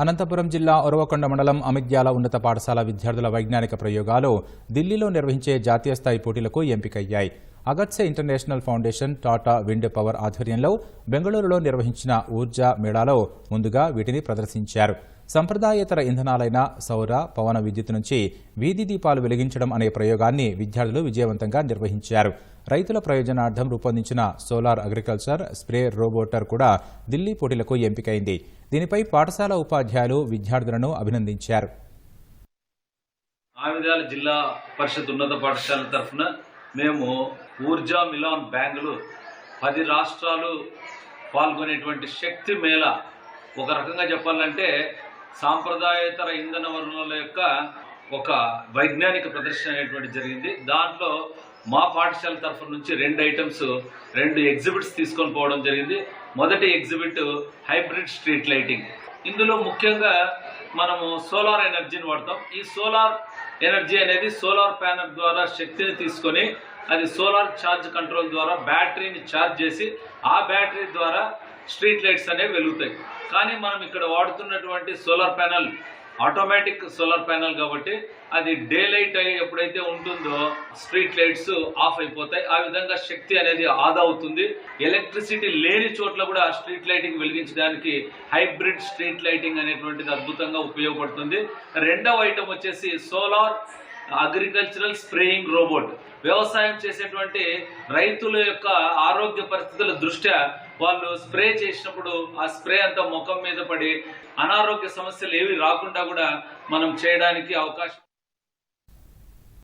అనంతపురం జిల్లా ఒరవకొండ మండలం అమిగ్యాల ఉన్నత పాఠశాల విద్యార్థుల వైజ్ఞానిక ప్రయోగాలు ఢిల్లీలో నిర్వహించే జాతీయ స్థాయి పోటీలకు ఎంపికయ్యాయి. అగత్సే international foundation Tata wind power ఆధ్వర్యంలో బెంగళూరులో నిర్వహించిన ఊర్జా మేళాలో ముందుగా వీటిని ప్రదర్శించారు. సంప్రదాయేతర ఇంధనాలైన సౌర పవన విద్యుత్ నుంచి వీధి దీపాలు వెలిగించడం అనే ప్రయోగాన్ని విద్యార్థులు విజయవంతంగా నిర్వహించారు. రైతుల ప్రయోజనార్థం రూపొందించిన సోలార్ అగ్రికల్చర్ స్ప్రే రోబోటర్ కూడా ఢిల్లీ పోటీలకు ఎంపికైంది. దీనిపై పాఠశాల ఉపాధ్యాయులు విద్యార్థులను అభినందించారు. ఆవిధాల జిల్లా పరిషత్ ఉన్నత పాఠశాల తరఫున మేము ఊర్జా మిలాన్ బెంగళూరు పది రాష్ట్రాలు పాల్గొనేటువంటి శక్తి మేళ ఒక రకంగా చెప్పాలంటే సాంప్రదాయేతర ఇంధన వనరుల యొక్క ఒక వైజ్ఞానిక ప్రదర్శన అనేటువంటి జరిగింది. దాంట్లో మా పాఠశాల తరఫు నుంచి రెండు ఐటమ్స్ రెండు ఎగ్జిబిట్స్ తీసుకొని పోవడం జరిగింది. మొదటి ఎగ్జిబిట్ హైబ్రిడ్ స్ట్రీట్ లైటింగ్. ఇందులో ముఖ్యంగా మనము సోలార్ ఎనర్జీని వాడతాం. ఈ సోలార్ ఎనర్జీ అనేది సోలార్ ప్యానల్ ద్వారా శక్తిని తీసుకొని అది సోలార్ ఛార్జ్ కంట్రోల్ ద్వారా బ్యాటరీని ఛార్జ్ చేసి ఆ బ్యాటరీ ద్వారా స్ట్రీట్ లైట్స్ అనేవి వెలుగుతాయి. కానీ మనం ఇక్కడ వాడుతున్నటువంటి solar panel automatic solar panel కాబట్టి అది డే లైట్ అయ్యి ఎప్పుడైతే ఉంటుందో స్ట్రీట్ లైట్స్ ఆఫ్ అయిపోతాయి. ఆ విధంగా శక్తి అనేది ఆదా అవుతుంది. ఎలక్ట్రిసిటీ లేని చోట్ల కూడా స్ట్రీట్ లైటింగ్ వెలిగించడానికి హైబ్రిడ్ స్ట్రీట్ లైటింగ్ అనేటువంటిది అద్భుతంగా ఉపయోగపడుతుంది. రెండవ ఐటమ్ వచ్చేసి సోలార్ అగ్రికల్చరల్ స్ప్రేయింగ్ రోబోట్ వ్యవసాయం చేసేటువంటి రైతుల యొక్క ఆరోగ్య పరిస్థితుల దృష్ట్యా వాళ్ళు స్ప్రే చేసినప్పుడు ఆ స్ప్రే అంతా ముఖం మీద పడి అనారోగ్య సమస్యలు ఏవి రాకుండా కూడా మనం చేయడానికి అవకాశం